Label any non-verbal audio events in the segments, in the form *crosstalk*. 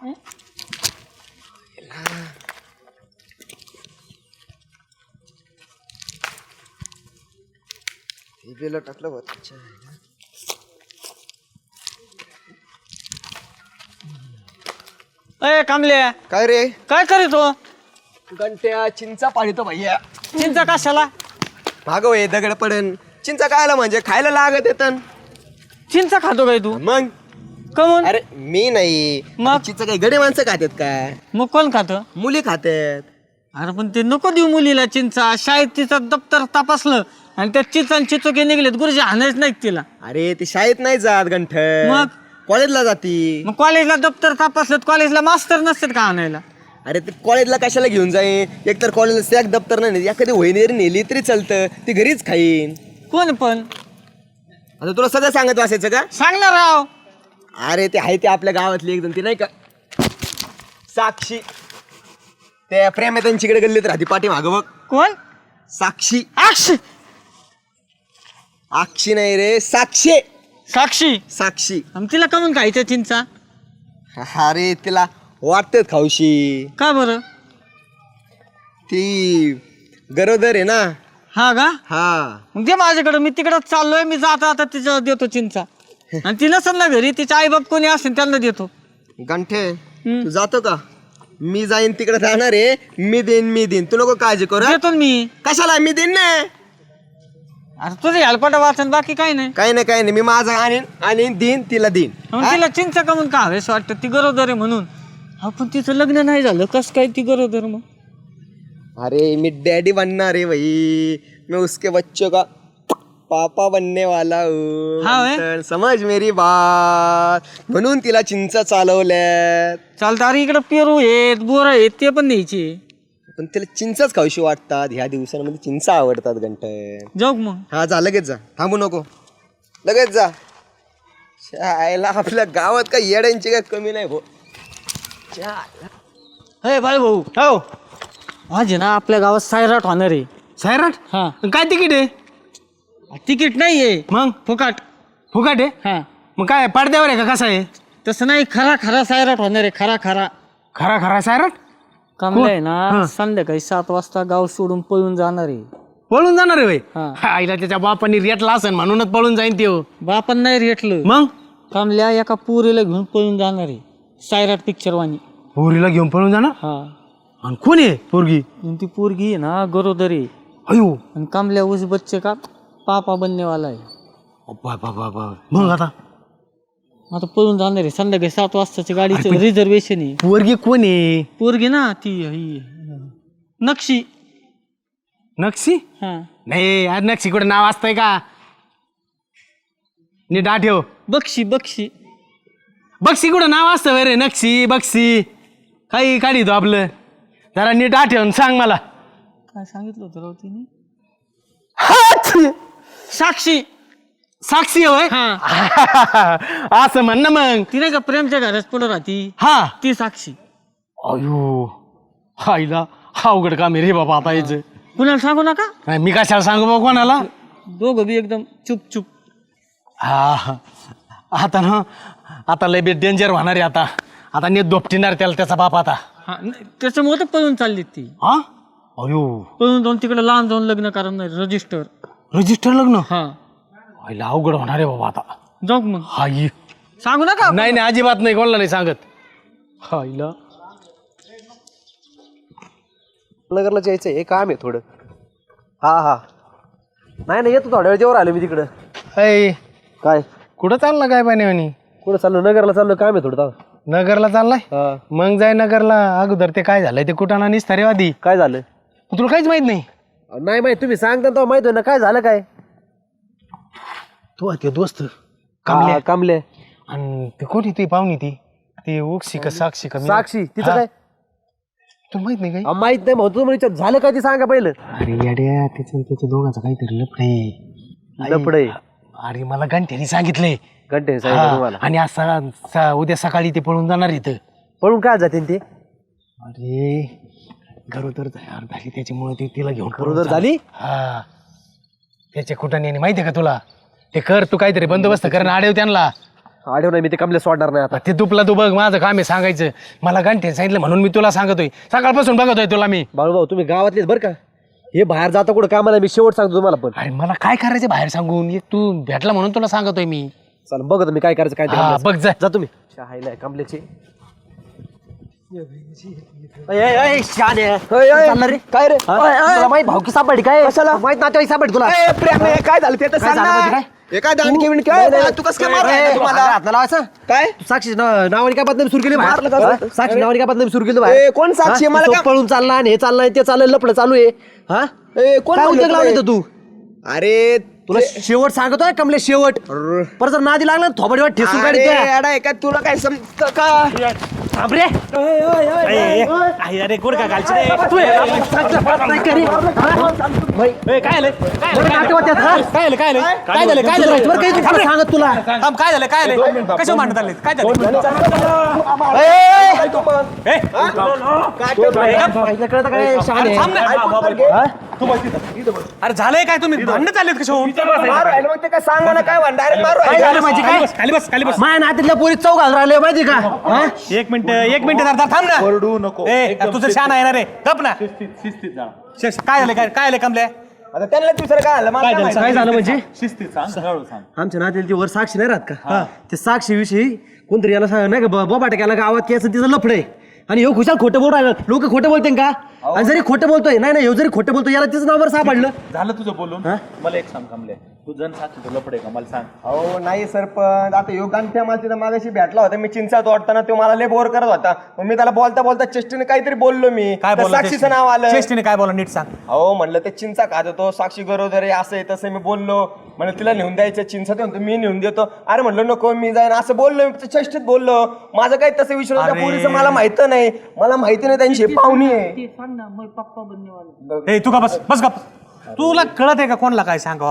हे गेलं टाकलं अय कामले काय रे? काय करीतो घंट्या चिंचा पाडितो भैया. चिंचा कशाला? भागव हे दगड पडन. चिंचा खायला म्हणजे? खायला लागत येतन. चिंचा खातो काय तू? मग? कमून? अरे मी नाही. मग? चिंचा काही गडे माणसं खातात काय मग कोण खात? मुली खातात अरे पण ते नको देऊ मुलीला चिंचा. शाळेत तिचं दप्तर तपासलं आणि त्या चिंचा चिचोके निघलेत. गुरुजी हाणायच नाहीत तिला. अरे ती शाळेत नाही जात गंठ मग? कॉलेजला जाती. मग कॉलेजला दप्तर तपासलं कॉलेजला मास्तर नसतात का आणायला? अरे ते कॉलेजला कशाला घेऊन जाईन? एकतर कॉलेजला सॅक दप्तर नाही. एखादी वहिनी नेली तरी चालतं. ती घरीच खाईन. कोण पण? आता तुला सगळं सांगत वाचायचं का? सांगणार राव अरे ते आहे ते आपल्या गावातली एकदम ती नाही का? साक्षी. त्या प्रेम त्यांच्याकडे गल्लीत राहते पाठी मागं बघ. कोण? साक्षी. अक्ष अक्षी नाही रे साक्षी. साक्षी. साक्षी. आणि तिला कमून खायच्या चिंचा? अरे तिला वाटतं खाऊशी. का बरं? ती गरोदर आहे ना? हा का? हा. मग दे माझ्याकडे मी तिकडं चाललोय मी जाता आता तिच्यावर देतो चिंचा. *laughs* आणि ती नसेल ना घरी तिचे आई बाप कोणी असेल त्यांना देतो. गंठे तू जातो का? मी जाईन तिकडे जाणार आहे. मी देईन मी देईन. तू नको काळजी करू हा? देतो ना मी. कशाला? मी देईन ना. अरे तुझं हेलपाटा वाचन बाकी काही नाही. काही नाही काही नाही. मी माझं आणीन आणीन देईन तिला देईन. मग तिला चिंचा कमून का हवेस वाटतं? ती गरोदर आहे म्हणून. हा पण तिचं लग्न नाही झालं. कस काय ती गरोदर मग? अरे मी डैडी बनना रे भाई मैं उसके बच्चों का पापा बनने वाला हूँ. हाँ व्हय? तर समझ मेरी बात. म्हणून तिला चिंचा चालवल्यात. चालतं. अरे इकडं पेरू आहेत बोर आहेत ते पण न्यायचे पण तिला चिंचाच खाऊशी वाटतात. ह्या दिवसांमध्ये चिंचा आवडतात घंटन जाऊ का मग? हा जा लगेच जा. थांबू नको. लगेच जा. शाळेला आपल्या गावात काही येड्यांची काय कमी नाही हो. हे बाळ भाऊ हो. आज आहे ना आपल्या गावात सायराट होणार आहे. सायराट? हा. काय तिकीट आहे? तिकीट नाहीये. मग? फुकाट. फुकाट आहे? हा. मग काय पडद्यावर आहे का? कसा आहे? तसं नाही खरा खरा सायराट होणार आहे खरा खरा. खरा खरा सायराट? कमला आहे. ना संध्याकाळी सात वाजता गाव सोडून पळून जाणार आहे. पळून जाणार आहे होय? हा. आईला त्याच्या बापानी रेटला असेल म्हणूनच पळून जाईन त्यो. बापन नाही रेटलं. मग? कमल्या एका पुरीला घेऊन पळून जाणार आहे सायराट पिक्चर वाणी पोरीला घेऊन पळून जाणार? हा. आणि कोण आहे पोरगी? आणि ती पोरगी आहे ना गरोदर आहे. अयो. आणि कमल्या उस बच्चे का? पापा बनने वाला आहे. अब्बा, बा, बा, बा. मग आता? आता पळून जाणार आहे. संध्याकाळी सात वाजताच्या गाडीचं रिझर्वेशन आहे. पोरगी कोण आहे? पोरगी ना ती ही नक्षी. नक्षी? हा. नाही आज नक्षी कुठे नाव असतंय का? नीट आठव बक्षी बक्षी. बक्षी कुठं नाव असतं रे नक्षी बक्षी. काही काढितो आपलं. जरा नीट आठवून सांग मला. काय सांगितलं होतं राव तिने? हाच! साक्षी. साक्षी होय? हा. *laughs* असं म्हण ना मग. ती नाही का प्रेमच्या घरात पुढं राहती? हा. ती साक्षी. अयो. आईला अवघड काम आहे रे बाबा आता यायचं कुणाला सांगू नका? नाही मी कशाला सांगू बा कोणाला? दोघं बी एकदम चुप चुप. हा. आता ना आता लय बी डेंजर होणार आहे आता. आता नीट दोपटिणार त्याला त्याचा बाप आता. हा नाही, त्याच्यामुळे तर पळून चालली ती. हा? अयो. पळून जाऊन तिकडे लहान जाऊन लग्न करा नाही रजिस्टर रजिस्टर लग्न? हा. आईला अवघड होणार आहे बाबा आता. जाऊ मग? हा ये सांगू नका नाही नाही अजिबात नाही कोणाला नाही सांगत. आईला. नगरला जायचं हे काम आहे थोडं. हा हा. नाही नाही येतो थोड्या वेळ जेवर आलो मी तिकडं. अय काय? कुठं चालला काय पाणी कुठं चाललो? नगरला चाललो काम आहे थोडं नगरला चाललाय? हा. मग जाय नगरला. अगोदर ते काय झालंय? ते कुठाना निसता रे आधी काय झालं? तुला काहीच माहीत नाही. नाही माहिती तुम्ही सांगता तेव्हा माहीत ना काय झालं काय? तू ते दोस्त कामले. कामले. आणि ते कोणी ती पाहुणी ती? ते ओक्सी का साक्षी का मी- साक्षी तिचं हा. काय? तुला माहीत नाही अहो, माहीत नाही भाऊ तुम्ही विचार झालं काय ते सांगा पहिलं. अरे येड्या त्याचं त्याच्या दोघांचं काहीतरी लफड. आहे. अरे मला गंठ्याने सांगितलंय घंटे सांगितलं हा. तुम्हाला. आणि आज सका- स- उद्या सकाळी ते पळून जाणार इथं. पळून काय जाते ते? अरे गरोदर तयार झाली त्याच्यामुळे ते तिला घेऊन गरोदर. झाली? हा. त्याच्या कुठाने माहितीये का तुला? ते कर तू काहीतरी बंदोबस्त कर ना आडेव त्यांना. आठव नाही मी ते कमले सोडणार नाही आता. ते तुपला तू बघ माझं काम आहे सांगायचं. मला घंटे सांगितलं म्हणून मी तुला सांगतोय. सकाळपासून बघतोय तुला मी. बाळूभाऊ तुम्ही गावातलेच बरं का? हे बाहेर जाता कुठं कामाला मी शेवट सांगतो तुम्हाला पण. अरे मला काय करायचं बाहेर सांगून? एक तू भेटला म्हणून तुला सांगतोय मी. चला बघतो मी काय करायचं काय ते हा. बघ जा. जा तुम्ही. शहायला कमलेची. काय रे? तुला माहीत भावकी सापडी काय? कशाला? माहीत नातेवाईक सापडी तुला. काय झालं? ते तर सांग ना. हे काय दांडकी बिंडकी काय? तू कसं काय मारलाय तुम्हाला? हात लावायचं काय? साक्षी नाव- नावाने काय बदनामी सुरू केली मारलं का? बाहेर? साक्षी नावाने काय बदनामी सुरू केली ए, कोण साक्षी? हा? मला तो का- पळून चालला आणि हे चालला आणि ते चाललं लपड चालू आहे. हा? ए, कोण काय उद्योग लावले तू? अरे तुला शेवट सांगतोय कमले शेवट. परत जर नादी लागला ना थोबडी वाट ठेसून अरे, काढी येडा आहे का तुला काय समजत का? बापरे अरे गुड का घालची काय काय काय झालं काय झालं बरं काही तुला सांगत तुला थांब, काय झालं काय झालं कशा मांडत आले काय झालं. अरे झालंय काय तुम्ही भांडणं चाललेत कशा ते सांगा ना काय डायरेक्ट मारू काय राहिलं. झालं माझी काय खाली बस खाली बस माझ्या नातीतल्या पोरी चौक घालून राहिले माहिती का हा? एक मिनिट एक मिनिट जरा थांब ना. ओरडू नको. ए तुझं शान आहे ना रे. गप ना. शिस्त- काय झालं काय काय झालं कमले? आता त्यांना दुसरं काय झालं? मला काय माहिती? काय झालं म्हणजे? आमच्या नातीला ती वर साक्षी नाही राहत का? ते साक्षी विषयी कोणतरी याला सांग नाही का बोबाटा केला गावात की असं तिचं लफडे आणि ह्यो खुशाल खोटं बोल राहिलं. लोक खोटं बोलते का? आणि जरी खोटं बोलतोय नाही नाही ह्यो जरी खोटं बोलतोय याला तिचं नाव बरं सापडलं. झालं तुझं बोलून. मला एक सांग कमले. तू जण साक्षी तुला पडे का? मला सांग. अहो नाही सरपंच आता योगांत्या मला तिथं मागाशी भेटला होता. मी चिंचात वाटताना तो मला लय बोर करत होता. मग मी त्याला बोलता बोलता चेष्टीने काहीतरी बोललो मी. काय तर बोला साक्षीचं नाव आलं. चेष्टीने काय बोला नीट सांग. अहो म्हणलं ते चिंचा खात होतो साक्षी गरोदर आहे असं आहे तसं मी बोललो. म्हणलं तिला नेऊन द्यायचं चिंचा ते म्हणतो मी नेऊन देतो. अरे म्हणलं नको मी जाईन. असं बोललो मी चेष्टीत बोललो. माझं काही तसं त्या अरे. पोरीचं मला माहीत नाही. मला माहिती नाही त्यांची पाहुणी आहे. ए तू का बस बस गप तुला कळत आहे का कोणाला काय सांगा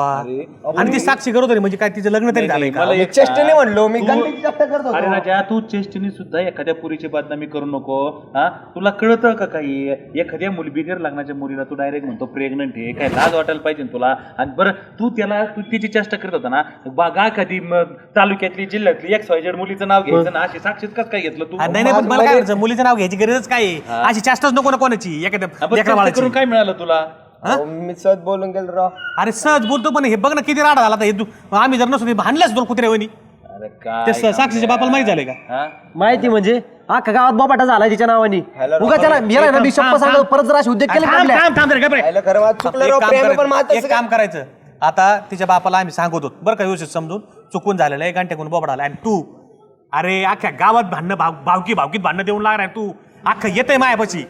आणि ती साक्षी करत होती म्हणजे काय तिचं लग्न तरी झालंय का? मला मी एक चेष्टीने म्हणलो मी गणपती चेष्टा करत अरे राजा तू चेष्टीने सुद्धा एखाद्या पुरीची बदनामी करू नको हा? तुला कळतं का काही? एखाद्या मुली बिगर लग्नाच्या मुलीला तू डायरेक्ट म्हणतो प्रेग्नंट आहे काय लाज वाटायला पाहिजे ना तुला? आणि बरं तू त्याला तू तिची चेष्टा करत होता ना बागा कधी मग तालुक्यातली जिल्ह्यातली एक वायजेड मुलीचं नाव घ्यायचं ना अशी साक्षीत कसं काय घेतलं तू? नाही नाही पण मला काय मुलीचं नाव घ्यायची गरजच काय आहे? अशी चेष्टाच नको ना कोणाची एखाद्या आपण चेष्टा. करून काय मिळालं तुला? अहो, मी सहज बोलून गेलो राव. अरे सहज बोलतो पण हे बघ ना किती राडा झाला आता. हे तू आम्ही जर नसतो भांडल्याच दोन कुत्र्यावणी अरे ते स- साक्षीच्या बापाला माहीत झालंय का? हा? माहिती म्हणजे? अख्खा गावात बोबाटा झाला तिच्या नावानी. उगा त्याला याला ना मी शप्प सांगतो परत जर असे उद्योग केले थांब आपल्या. थांब थांब रे, गप रे. खायला खरं वाद चुकलं एक राव काम प्रेम पण करायचं, काम करायचं. आता तिच्या बापाला आम्ही सांगतो. बरं का व्यवस्थित समजून? चुकून झालेलं आहे घंट्याकडून बोबडा आला आणि तू अरे अख्ख्या गावात भांडणं भाव भावकी भावकीत भांडणं देऊन लागणार तू. अख्खं येतंय मायापाशी.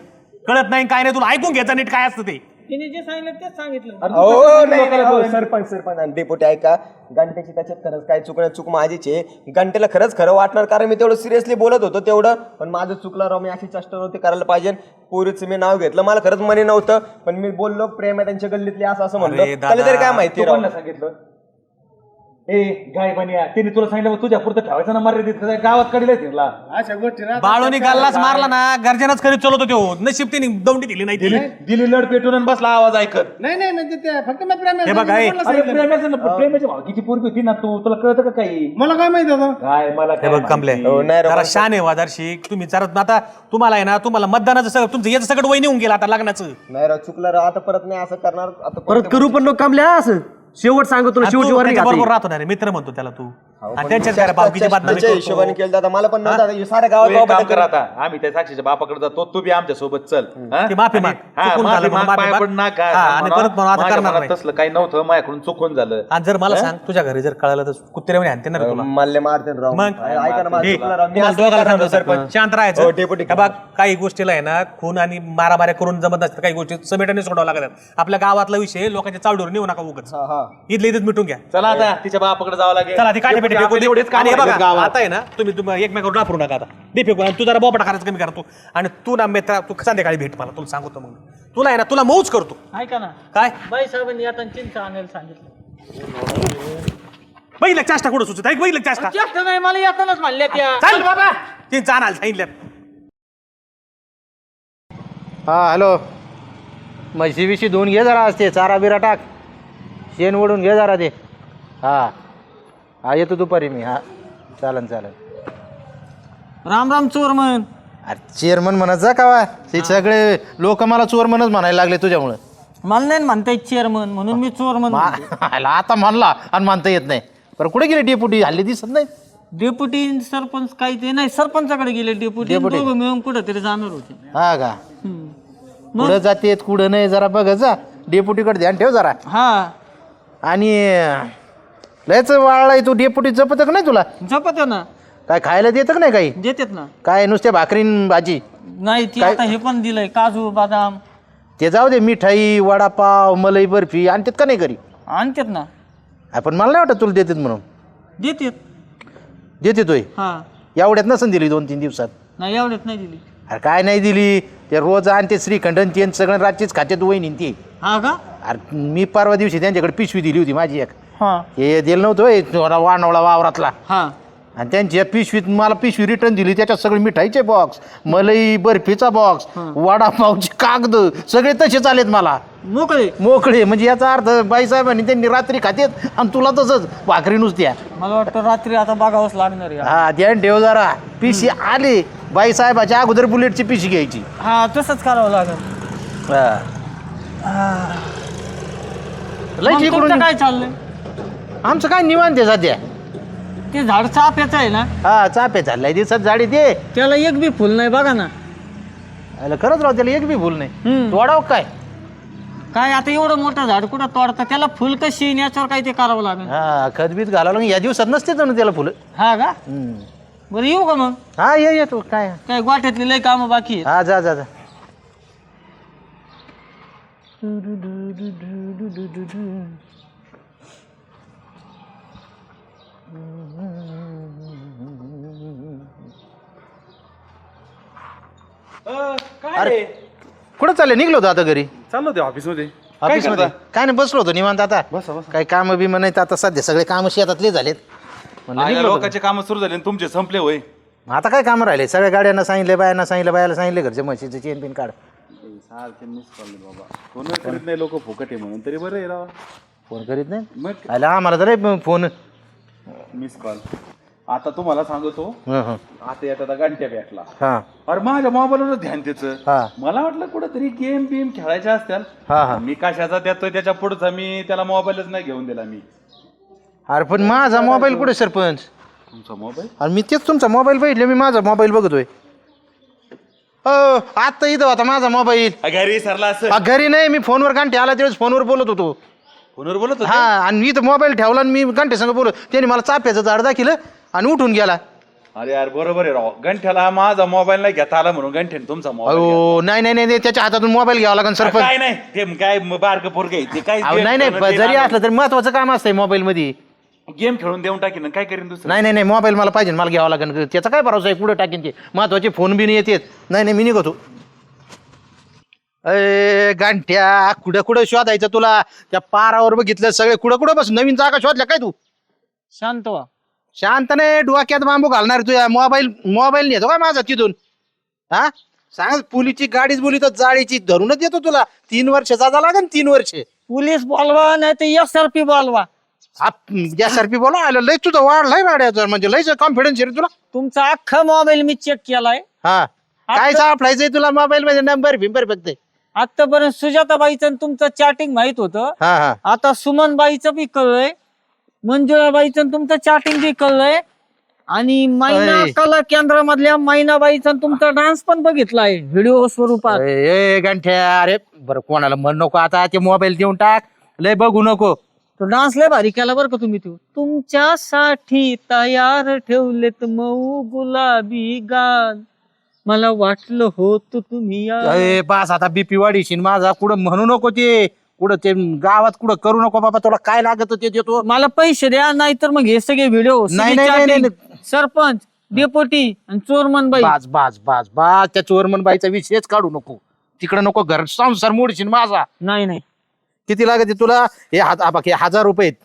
कळत नाही काय नाही तुला ऐकून घ्यायचं नीट काय असतं ते. तिने जे सांगितलं तेच सांगितलं. हो नाही नाही, हो, सरपंच सरपंच आणि डेपोटी ऐका. घंटेची त्याच्यात खरंच काय चुकणं चूक माझीच आहे. घंटेला खरंच खरं वाटणार कारण मी तेवढं सिरियसली बोलत होतो तेवढं. पण माझं चुकलं राव मी अशी चेष्टा नव्हती करायला पाहिजे. पोरीचं मी नाव घेतलं मला खरंच मनी नव्हतं. पण मी बोललो प्रेम आहे त्यांच्या गल्लीतली असं असं म्हणलं. अरे दादा, त्याला तरी काय माहिती राव? सांगितलं? ए गाय बनिया तिने तुला सांगितलं मग तुझ्या पुरतं ठेवायचं ना मर्यादित काय गावात कडीला तिला. बाळोनी गल्लाच मारला ना गर्जनच करीत चलतो तो नशीब तिने दौंडी दिली नाही दिली दिली लढ पेटून आणि बसला आवाज ऐकत. हे बघ हे अरे प्रेमाचं ना प्रेमाच्या भावकीची पोरगी होती ना तू? तुला कळतं का काही? मला काय माहिती आता? काय मला हे काय बघ कमले हो, नाही रे, जरा शान आहे वादारशी तुम्ही जरा आता तुम्हाला आहे ना तुम्हाला मतदानाचं सगळं तुमचं याचं सगळं वय नेऊन गेलं आता लग्नाचं. नाही राव चुकलं राव आता परत नाही असं करणार आता परत करू पण लोक कामल्या असं. शेवट सांगतो तुला शेवटची वारणी घातली. राहतो ना रे मित्र म्हणतो त्याला तू त्याच्या हिशोबाने केलं दादा मला पण नव्हतं साऱ्या तू एक काम गावात आता. आम्ही त्या साक्षीच्या बापाकडे जातो. तू बी आमच्यासोबत चल. हा? ती माफी माग. आणि- हा, चुकून माफी झालं माग, म्हणून माफी पाया माग. पड ना काय हा, आणि म्हणा, परत म्हणून आता करणार नाही. तसलं काही नव्हतं माझ्याकडून चुकून झालं. आणि जर मला सांग तुझ्या घरी जर कळालं तर कुत्र्यामध्ये आणते ना रे तुला. मल्ले मारते राव. मग? ऐका ना माझं हे, चुकलं राव. मी तुम्हाला असं दोघाला करणार सांगतो सरपंच. सरपंच शांत राहायचं डेपुटी. बघ काही गोष्टीला आहे ना खून आणि मारामाऱ्या करून जमत नसतं. काही गोष्टी समेटाने सोडावं लागतात. आपल्या गावातला विषय लोकांच्या चावडीवर नेऊ नका उगच. हा, हा. इथले इथेच मिटून घ्या. चला आता तिच्या बापाकडे जावं लागेल. चला ती काठी पेटी फेकून दे. एवढेच काम आणि हे बघा गावात. आता आहे ना तुम्ही तुम्ही एकमेकावर डाफरू नका आता. दे फेकून आणि तू जरा करायचं कमी करा तू. आणि तू ना मित्रा तू संध्याकाळी भेट मला तुला सांगतो मग. तुला आहे ना तुला मऊच करतो. ऐका ना. काय? बाई साहेबांनी आता चिंच आणायला सांगितलं. चाष्टा कुठं सुचत? ऐक चाष्टा. जास्त नाही मला येतानाच म्हणल्या त्या. चाल बाबा. तीन सांगितलं हा हॅलो. म्हशी बिशी धुवून घे जरा असते चारा बिरा टाक. शेण ओढून घे जरा ते. हा. हा येतो दुपारी मी हा. चालन चालन. राम राम चोरमन. अरे चेअरमन म्हणत जा का ते सगळे लोक मला चोरमनच म्हणायला लागले तुझ्यामुळं. मला नाही म्हणता येत चेअरमन म्हणून मी चोरमन मा- आला आता म्हणला आणि म्हणता येत नाही. बरं कुठे गेले डेपुटी हल्ली दिसत नाही. डेप्युटी सरपंच काही ते नाही सरपंचाकडे गेले डेप्युटी. दोघं मिळून कुठं जाणार होते. हा का? हम्म. कुठं जातेत कुठं नाही जरा बघ जा. डेपुटीकडे ध्यान ठेव जरा. हा. आणि लयच वाळलाय तू डेपुटी जपत का नाही तुला? जपत ना. काय खायला देतं का नाही काही? देतात ना. काय नुसत्या भाकरीन भाजी? नाही ती आता हे पण दिलंय काजू बदाम. ते जाऊ दे मिठाई वडापाव मलाई बर्फी आणतात का नाही घरी? आणतात ना. आपण मला नाही वाटत तुला देतात म्हणून. देतात. देते तोय हा. एवढ्यात नसन दिली दोन तीन दिवसात? नाही एवढ्यात नाही दिली. अरे काय नाही दिली? ते रोज आणते श्रीखंडन ते सगळं रातचीच खात्यात वहिनी ते. हा का? अरे मी परवा दिवशी त्यांच्याकडे पिशवी दिली होती माझी एक. हा. हे दिलं नव्हतं होय, थोडा वानवळा वावरातला. हा. आणि त्यांच्या पिशवीत मला पिशवी रिटर्न दिली त्याच्यात सगळे मिठाईचे बॉक्स मलाई बर्फीचा बॉक्स वडापावचे कागद सगळे तसेच आलेत मला. मोकळे? मोकळे म्हणजे याचा अर्थ बाईसाहेबांनी त्यांनी रात्री खातेत आणि तुला तसंच भाकरी नुसत्या. मला वाटतं रात्री आता बघावंच लागणार आहे हा ध्यान ठेव जरा. पिशी आली बाईसाहेबाच्या अगोदर बुलेटची पिशी घ्यायची. हा तसंच करावं लागेल. लय मग तिकडून तुमचं काय चाललंय? आमचं काय निवांत आहे सध्या ते झाड चाफ्याचं आहे ना हा चापे चाललाय दिवसात झाडी दे त्याला एक बी फुल नाही बघा ना अरे खरंच राव त्याला एक बी भूल नाही हम्म. तोडाव काय काय आता एवढं मोठं झाड कुठं तोडतं त्याला फुल कशी येईन याच्यावर काय ते करावं लागेल हा खतबीत घालावं लागेल. या दिवसात नसते ना त्याला फुलं हा का हम्म. बरं येऊ का मग हा ये ये तू काय काय गोठ्यातली लय कामं बाकी आहेत हा जा जा जा काय कुठं चालले? निघलो होतो आता घरी. चाललो ते ऑफिसमध्ये. ऑफिसमध्ये? काय नाही बसलो होतो निवांत आता. बसा, बसा. काही काम बी नाही आता सध्या सगळे काम शेतातले झालेत. म्हणलं आयला निघलो होतो. लोकांचे काम सुरू झाले आणि तुमचे संपले होय. आता काय काम राहिले? सगळ्या गाड्यांना सांगितले बायांना सांगितलं बायाला सांगितले घरच्या म्हशीचं चेन पिन काढ. बाबा फोन करीत नाही लोक फुकट आहे म्हणून. तरी बरं आहे राव. फोन करीत नाही? मग? आला आम्हाला तर फोन. मिस कॉल आता तुम्हाला सांगतो. आता येतात घंट्या भेटला. अरे माझ्या मोबाईलवर ध्यान त्याचं. हा. मला वाटलं कुठंतरी गेम बिम खेळायच्या असत्याल. हा हा. मी कशाचा देतोय त्याच्या पुढचा मी त्याला मोबाईलच नाही घेऊन दिला मी. अरे पण माझा मोबाईल कुठे सरपंच? तुमचा मोबाईल? अरे मी तेच तुमचा मोबाईल बघितलं मी माझा मोबाईल बघतोय. आता इथं होता माझा मोबाईल. घरी सरला असं. घरी नाही मी फोनवर घंटे आला त्यावेळेस फोनवर बोलत होतो. फोनवर बोलत हा आणि मी तर मोबाईल ठेवला आणि मी घंटे संग बोलत त्याने मला चाप्याचं झाड दाखिलं. आणि उठून गेला. अरे यार बरोबर आहे राव. गंठ्याला माझा मोबाईल नाही घेता आला म्हणून गंठ्याने तुमचा मोबाईल अहो नाही नाही नाही नाही, त्याच्या हातातून मोबाईल घ्यावा लागेल. सरपंच. काय नाही ते काय बारक पोरग ते काय अहो नाही नाही जरी असलं तरी महत्वाचं काम असतंय मोबाईल मध्ये गेम खेळून देऊन टाकीन काय करीन दुसरं? नाही नाही नाही मोबाईल मला पाहिजे मला घ्यावा लागेल. त्याचा काय भरोसा आहे? कुठं टाकीन ते? महत्त्वाचे फोन बी नाही येतात. नाही नाही मी निघतो. अय गांठ्या कुठं कुठं शोधायचं तुला? त्या पारावर बघितलं सगळे कुठं कुठं बस नवीन जागा शोधल्या काय तू? शांत व्हा. शांत नाही डोक्यात बांबू घालणार तुझ्या मोबाईल मोबाईल नेतो काय माझा तिथून? हा? सांग पुलीची गाडीच बोली तर जाळीची. धरूनच देतो तुला. तीन वर्ष जागा लागेल तीन वर्ष. पोलीस बोलवा नाही तर एस आर पी बोलवा. हा यासारखी बोला आलं लय तुझं वाढलाय गाड्याचं. म्हणजे लयच कॉन्फिडन्स आहे रे तुला. तुमचा अख्खा मोबाईल मी चेक केलाय. हा. काय सापडायचंय तुला मोबाईल मध्ये? नंबर बिंबर बघते आतापर्यंत सुजाताबाईचं आणि तुमचं चॅटिंग माहीत होतं. हा हा. आता सुमनबाईचं बी कळलंय. मंजुळाबाईचं तुमचं चॅटिंग बी कळलंय आणि मैना अय. कला केंद्रामधल्या मैनाबाईचा तुमचा डान्स पण बघितलाय व्हिडिओ स्वरूपात. ए गंठ्या अरे बरं कोणाला म्हण नको आता ते मोबाईल देऊन टाक. लय बघू नको. तो डान्स लय भारी केला बरं का तुम्ही तो. तुमच्यासाठी तयार ठेवलेत मऊ गुलाबी गान. मला वाटलं होत तुम्ही या- ए बास आता बीपी वाढीशीन माझा कुठं म्हणू नको ते. कुठं ते गावात कुठं करू नको बाबा तुला काय लागत ते देतो. मला पैसे द्या नाहीतर मग हे सगळे व्हिडिओ नाही, नाही, नाही, सरपंच डेपोटी आणि चोरमनबाई. बाज बाज बाज बाज त्या चोरमन बाईचा विषयच काढू नको. तिकडं नको घर. संसार मोडशील माझा. नाही नाही. किती लागत तुला? हे हात हा बघ, हे हजार रुपये आहेत.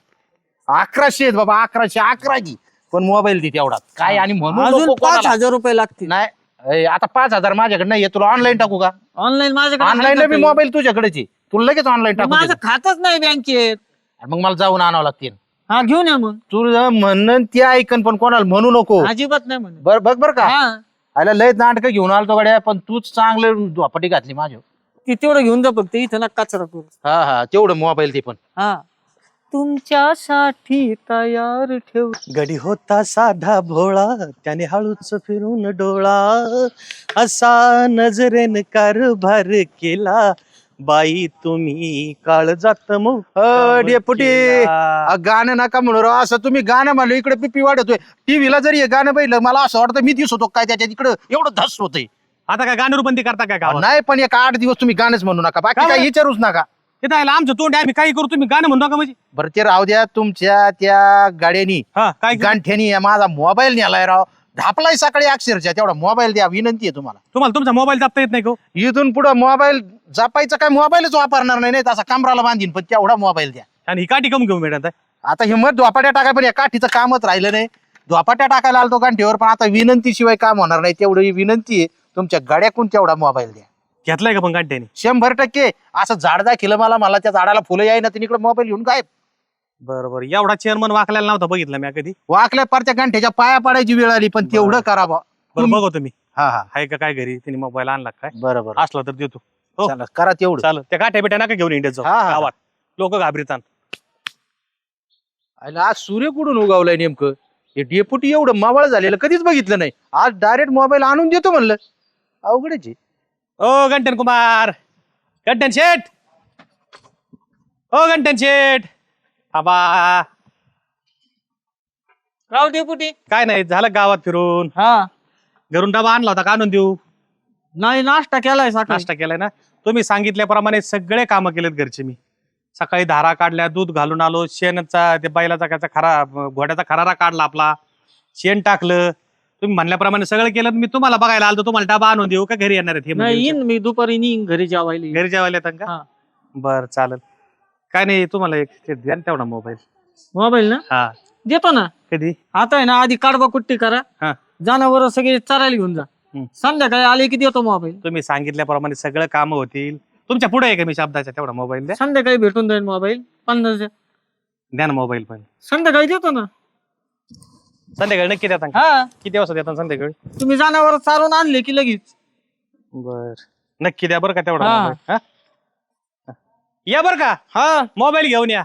अकराशे आहेत बाबा अकराशे अकरा की पण मोबाईल दे तेवढा काय आणि म्हणू अजून नको पाच कोणाला. हजार रुपये लागतील. नाही ए, आता पाच हजार माझ्याकडे नाही तुला ऑनलाईन टाकू का? ऑनलाईन माझ्याकडे आहे ऑनलाईन बी? मोबाईल तुझ्याकडेच आहे. तुला लगेच ऑनलाईन टाकू माझं देतो. खातच नाही बँकेत. मग मला जाऊन आणावं लागतील. हा घेऊन या मग. तुझं म्हणणं ते ऐकन पण कोणाला म्हणू नको. अजिबात नाही म्हणत. बर बघ बर का. हा. आयला लय नाटक घेऊन आलतो गड्या पण तूच चांगलं झोपाटी घातली माझ्या ती तेवढं घेऊन जा फक्त इथं ना कचरा करू हा हा तेवढं मोबाईल ते पण. हा. तुमच्यासाठी तयार ठेव. गडी होता साधा भोळा त्याने हळूच फिरून डोळा. असा नजरेन कारभार केला. बाई तुम्ही काळ जात अ, डेपुटी. अ, गाणं नका म्हणू राव. असं तुम्ही गाणं म्हणलं इकडे पिपी वाढतोय. टीव्हीला जरी हे गाणं पाहिलं मला असं वाटतं मी दिसतो काय त्याच्यात. इकडं एवढं धस होतंय. आता काय गाणं बंदी करता काय गावात? नाही पण एक आठ दिवस तुम्ही गाणंच म्हणू नका. बाकी का काही बरं? विचारूच नका. येत आहे आमचं तोंड आहे, आम्ही काही करू तुम्ही गाणं म्हणतो का म्हणजे. बरं ते राहू द्या तुमच्या त्या गाड्यानी. हा काय? गांठ्यानी माझा मोबाईल नेलाय राव. ढापलाय सकाळी अक्षरशः तेवढा मोबाईल द्या विनंती आहे तुम्हाला. तुम्हाला तुमचा मोबाईल जपता येत नाही का हो? इथून पुढे मोबाईल जपायचा काय मोबाईलच वापरणार नाही नाही तसा कमराला बांधीन पण तेवढा मोबाईल द्या. आणि ही काठी कम घेऊन भेटत आहे आता हिंमत धोपाट्या टाकाय पण या काठीचं कामच राहिलं नाही. धोपाट्या टाकायला आलतो गांठीवर पण आता विनंती शिवाय काम होणार नाही. तेवढी विनंती आहे तुमच्या गाड्याकून तेवढा मोबाईल द्या. घेतलाय का पण काठ्याने शंभर टक्के. असं झाड दाखिलं मला मला त्या झाडाला फुलं याय ना तिकडे मोबाईल घेऊन काय बरं बरं एवढा चेअरमन वाकलेला नव्हता बघितला मी कधी. वाकल्या पार त्या गांठ्याच्या पाया पडायची वेळ आली पण तेवढं करा बा. बरं तुम्ही हा हा. आहे का काय घरी? तिने मोबाईल आणला काय? बरोबर. असला तर देतो. हो. चला करा तेवढं. चालेल. त्या काठ्या बिट्या नका घेऊन इंडियात जाऊ. हा, हा. गावात. लोक घाबरीतात आज सूर्य कुठून उगावलाय नेमकं? हे डेपुटी एवढं मावळ झालेलं कधीच बघितलं नाही. आज डायरेक्ट मोबाईल आणून देतो म्हणलं. अवघडच आहे. ओ गंटन कुमार गंटन शेठ. ओ गंटन शेठ. आबा राव डेपुटी काय नाही झालं गावात फिरून. हा. घरून डबा आणला होता का आणून देऊ? नाही नाश्ता केलाय सकाळी. नाश्ता केलाय ना? तुम्ही सांगितल्याप्रमाणे सगळे कामं केलेत घरचे मी. सकाळी धारा काढल्या दूध घालून आलो शेणचा ते बैलाचा काचा खरा घोड्याचा खरारा काढला आपला. शेण टाकलं. तुम्ही म्हणल्याप्रमाणे सगळं केलं मी तुम्हाला बघायला आलो तुम्हाला डबा आणून देऊ का घरी येणार आहेत हे नाही म्हणजे? येईन मी. दुपारी येईन घरी जेवायला येईन. घरी जेवायला येतात का? हा. बर चालेल. काय नाही तुम्हाला एक ते द्या ना तेवढा मोबाईल मोबाईल ना? हा. देतो ना. कधी? आता आहे ना आधी काढबा कुट्टी करा. हा. जनावर सगळे चरायला घेऊन जा. हम्म. संध्याकाळी आले की देतो मोबाईल तुम्ही सांगितल्याप्रमाणे सगळं काम होतील. तुमच्यापुढे आहे का मी शब्दाच्या तेवढा मोबाईल द्या. संध्याकाळी भेटून जाईल मोबाईल पन्नास द्या ना मोबाईल पण. संध्याकाळी देतो ना. संध्याकाळी नक्की देता का? हा. किती वाजता देता संध्याकाळी? तुम्ही जनावर चालून आणले की लगेच. बर. नक्की द्या बरं का तेवढा हा. मोबाईल हा? या बरं का? हा. मोबाईल घेऊन या.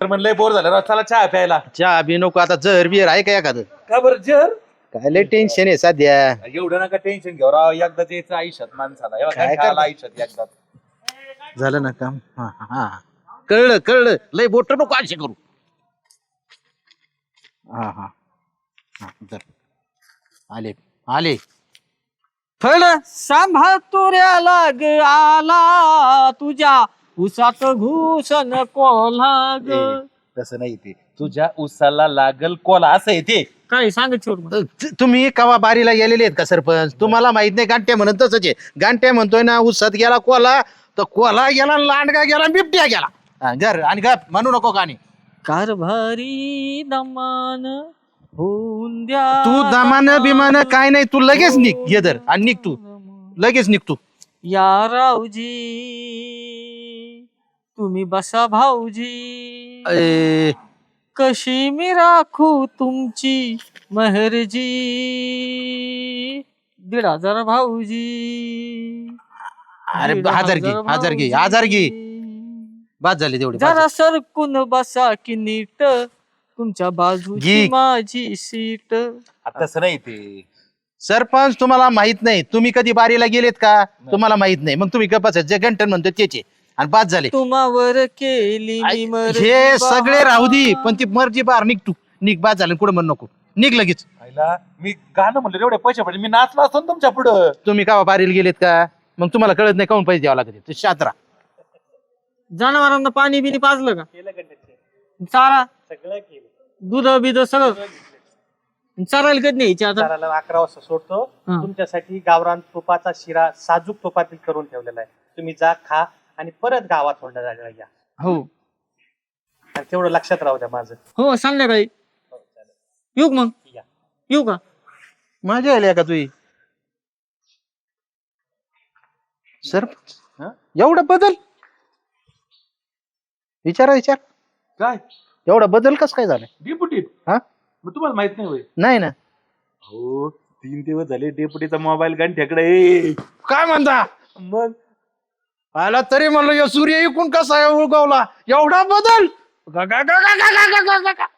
तर म्हणलंय बोर झालं. राव, चला चहा प्यायला. चहा बी नको आता जर बिर आहे का एखादं? का बरं जर काय लय टेन्शन आहे सध्या. एवढं नका टेन्शन घेऊ राव. एकदाच यायचं आयुष्यात माणसाला. एवढं काय काय करता? आलं आयुष्यात एकदाच. झालं ना काम? हा हा हा. कळलं कळलं. लय बोट नको अशी करू. हा हा. हा, धर. आले आले. फळ सांभाळ तुऱ्याला ग आला तुझ्या उसात घुसन कोल्हा ग तसं नाही ते. तुझ्या उसाला लागल कोला असं आहे ते. काय सांग छोट त- तुम्ही कवा बारीला गेलेले आहेत का सरपंच? तुम्हाला माहीत नाही गांठ्या म्हणत तसंच आहे. गांठ्या म्हणतोय ना उसात गेला कोला तर कोला गेला लांडगा गेला बिबट्या गेला. हा, घर आणि गप म्हणू नको कानी कारभारी दमान होऊन द्या तू दमान बिमान काय नाही तू लगेच निघ ये धर आणि निघ तू. लगेच निघ तू. या रावजी तुम्ही बसा भाऊजी. ए, कशी मी राखू तुमची महरजी? दीड हजार भाऊजी. अरे दीड हजार घे हजार घे हजार घे. भाऊजी. बाद झाले तेवढे बाद जरा सरकून बसा की नीट. तुमच्या बाजूची. माझी सीट. आता तसं नाही ते. सरपंच तुम्हाला माहीत नाही. तुम्ही कधी बारीला गेलेत का? तुम्हाला माहीत नाही. मग तुम्ही गप्पाच जे गंटन म्हणतो त्याचे आणि बाद झाले. तुम्हावर केली मी मर्जी हे सगळे राहू दे. पण ती मर्जी बार निघ तू. निघ बाद झालं. कुठं म्हण नको. निघ लगेच. आईला मी गाणं म्हणलं एवढे पैसे पडले. मी नाचलो असतो ना तुमच्या पुढं. तुम्ही का बारीला गेलेत का? मग तुम्हाला कळत नाही काऊन पैसे द्यावं लागत शात्रा जनावरांना पाणी बिनी पाजलं का? चारा. सगळं केलं. दूध बिध सगळं चारायला कधी आता? चाराला अकरा वाजता सोडतो. हा. तुमच्यासाठी गावरान तुपाचा शिरा साजूक तुपातील करून ठेवलेला आहे. तुम्ही जा खा आणि परत गावात होंडा जायला या हो. आणि तेवढं लक्षात राहू द्या माझं. हो संध्याकाळी येऊ का मग? या. येऊ का? मजा आली का तुझी सर एवढं बदल? विचारा विचार काय? एवढा बदल कस काय झालं? डेपुटी हा? मग तुम्हाला माहीत नाही होय. नाही ना. हो तीन दिवस झाले डेपुटीचा मोबाईल गंठ्याकडे काय म्हणता? मग? आला तरी म्हणलं या सूर्य इकून कसा उगवला? एवढा बदल? गा- गा- गा- गा- गा- गा- गा- गा- गा.